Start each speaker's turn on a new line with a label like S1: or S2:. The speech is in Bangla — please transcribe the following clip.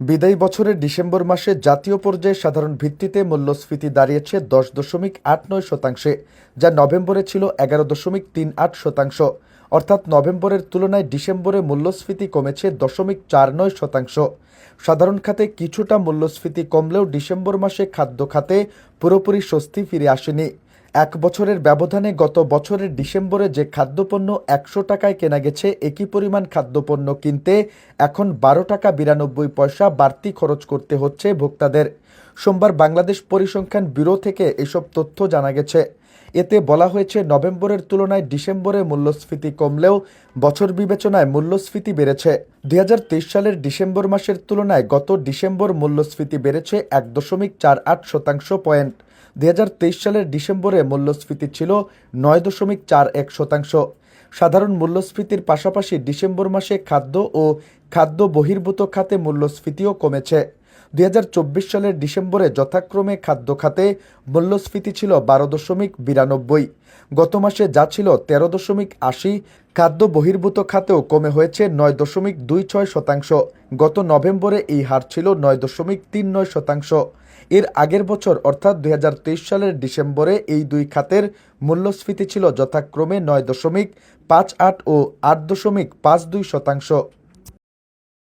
S1: বিদায়ী বছরের ডিসেম্বর মাসে জাতীয় পর্যায়ে সাধারণ ভিত্তিতে মূল্যস্ফীতি দাঁড়িয়েছে দশ দশমিক আট নয় শতাংশে, যা নভেম্বরে ছিল এগারো দশমিক তিন আট শতাংশ। অর্থাৎ নভেম্বরের তুলনায় ডিসেম্বরে মূল্যস্ফীতি কমেছে দশমিক চার নয় শতাংশ। সাধারণ খাতে কিছুটা মূল্যস্ফীতি কমলেও ডিসেম্বর মাসে খাদ্য খাতে পুরোপুরি স্বস্তি ফিরে আসেনি। এক বছরের ব্যবধানে গত বছরের ডিসেম্বরে যে খাদ্যপণ্য একশো টাকায় কেনা গেছে, একই পরিমাণ খাদ্যপণ্য কিনতে এখন বারো টাকা বিরানব্বই পয়সা বাড়তি খরচ করতে হচ্ছে ভোক্তাদের। সোমবার বাংলাদেশ পরিসংখ্যান ব্যুরো থেকে এসব তথ্য জানা গেছে। এতে বলা হয়েছে, নভেম্বরের তুলনায় ডিসেম্বরে মূল্যস্ফীতি কমলেও বছর বিবেচনায় মূল্যস্ফীতি বেড়েছে। দুই হাজার তেইশ সালের ডিসেম্বর মাসের তুলনায় গত ডিসেম্বর মূল্যস্ফীতি বেড়েছে এক দশমিক চার আট শতাংশ পয়েন্ট। দুই হাজার তেইশ সালের ডিসেম্বরে মূল্যস্ফীতি ছিল নয় দশমিক চার এক শতাংশ। সাধারণ মূল্যস্ফীতির পাশাপাশি ডিসেম্বর মাসে খাদ্য ও খাদ্য বহির্ভূত খাতে মূল্যস্ফীতিও কমেছে। দুই হাজার চব্বিশ সালের ডিসেম্বরে যথাক্রমে খাদ্য খাতে মূল্যস্ফীতি ছিল বারো দশমিক বিরানব্বই। গত মাসে যা ছিল তেরো দশমিক আশি, খাদ্য বহির্ভূত খাতেও কমে হয়েছে নয় দশমিক দুই ছয় শতাংশ। গত নভেম্বরে এই হার ছিল নয় দশমিক তিন নয় শতাংশ। এর আগের বছর, অর্থাৎ দুই হাজার তেইশ সালের ডিসেম্বরে, এই দুই খাতের মূল্যস্ফীতি ছিল যথাক্রমে নয় দশমিক পাঁচ আট ও আট দশমিক পাঁচ দুই শতাংশ।